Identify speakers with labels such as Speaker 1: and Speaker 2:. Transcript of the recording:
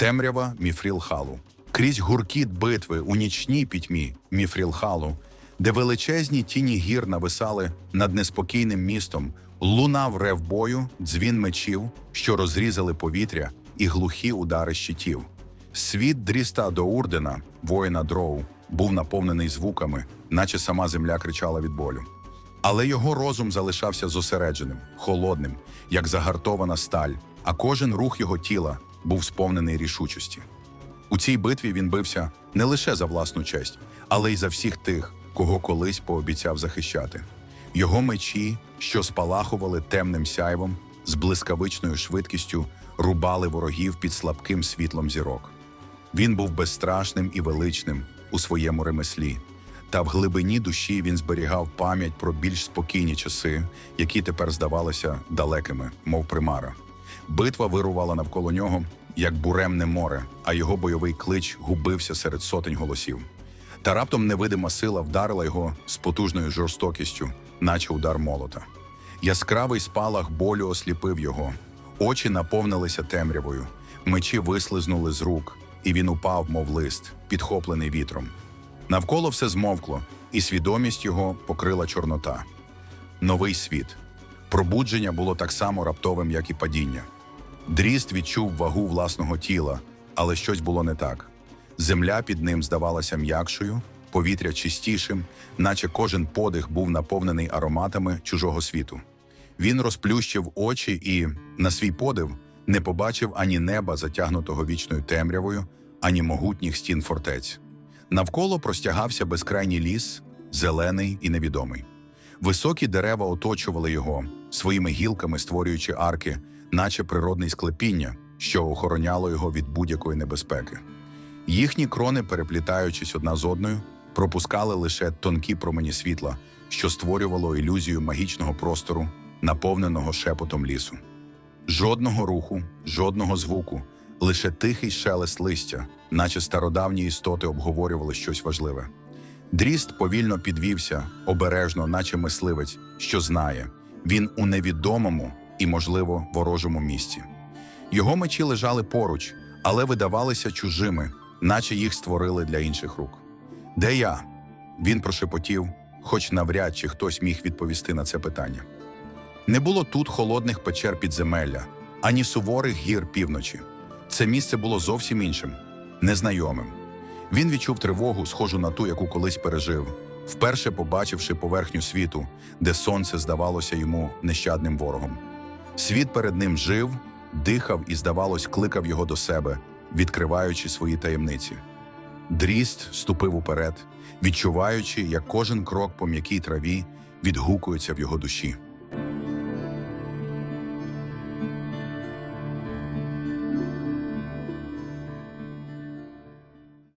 Speaker 1: Темрява Міфрілхалу. Крізь гуркіт битви у нічній пітьмі Міфрілхалу, де величезні тіні гір нависали над неспокійним містом, лунав рев бою, дзвін мечів, що розрізали повітря, і глухі удари щитів. Світ дріста до Урдена, воїна Дроу, був наповнений звуками, наче сама земля кричала від болю. Але його розум залишався зосередженим, холодним, як загартована сталь, а кожен рух його тіла був сповнений рішучості. У цій битві він бився не лише за власну честь, але й за всіх тих, кого колись пообіцяв захищати. Його мечі, що спалахували темним сяйвом, з блискавичною швидкістю рубали ворогів під слабким світлом зірок. Він був безстрашним і величним у своєму ремеслі, та в глибині душі він зберігав пам'ять про більш спокійні часи, які тепер здавалися далекими, мов примара. Битва вирувала навколо нього, як буремне море, а його бойовий клич губився серед сотень голосів. Та раптом невидима сила вдарила його з потужною жорстокістю, наче удар молота. Яскравий спалах болю осліпив його, очі наповнилися темрявою, мечі вислизнули з рук, і він упав, мов лист, підхоплений вітром. Навколо все змовкло, і свідомість його покрила чорнота. Новий світ. Пробудження було так само раптовим, як і падіння. Дріст відчув вагу власного тіла, але щось було не так. Земля під ним здавалася м'якшою, повітря чистішим, наче кожен подих був наповнений ароматами чужого світу. Він розплющив очі і, на свій подив, не побачив ані неба, затягнутого вічною темрявою, ані могутніх стін фортець. Навколо простягався безкрайній ліс, зелений і невідомий. Високі дерева оточували його, своїми гілками створюючи арки, наче природне склепіння, що охороняло його від будь-якої небезпеки. Їхні крони, переплітаючись одна з одною, пропускали лише тонкі промені світла, що створювало ілюзію магічного простору, наповненого шепотом лісу. Жодного руху, жодного звуку, лише тихий шелест листя, наче стародавні істоти обговорювали щось важливе. Дріст повільно підвівся, обережно, наче мисливець, що знає, він у невідомому і, можливо, ворожому місці. Його мечі лежали поруч, але видавалися чужими, наче їх створили для інших рук. Де я? Він прошепотів, хоч навряд чи хтось міг відповісти на це питання. Не було тут холодних печер підземелля, ані суворих гір півночі. Це місце було зовсім іншим, незнайомим. Він відчув тривогу, схожу на ту, яку колись пережив, вперше побачивши поверхню світу, де сонце здавалося йому нещадним ворогом. Світ перед ним жив, дихав і, здавалось, кликав його до себе, відкриваючи свої таємниці. Дріст ступив уперед, відчуваючи, як кожен крок по м'якій траві відгукується в його душі.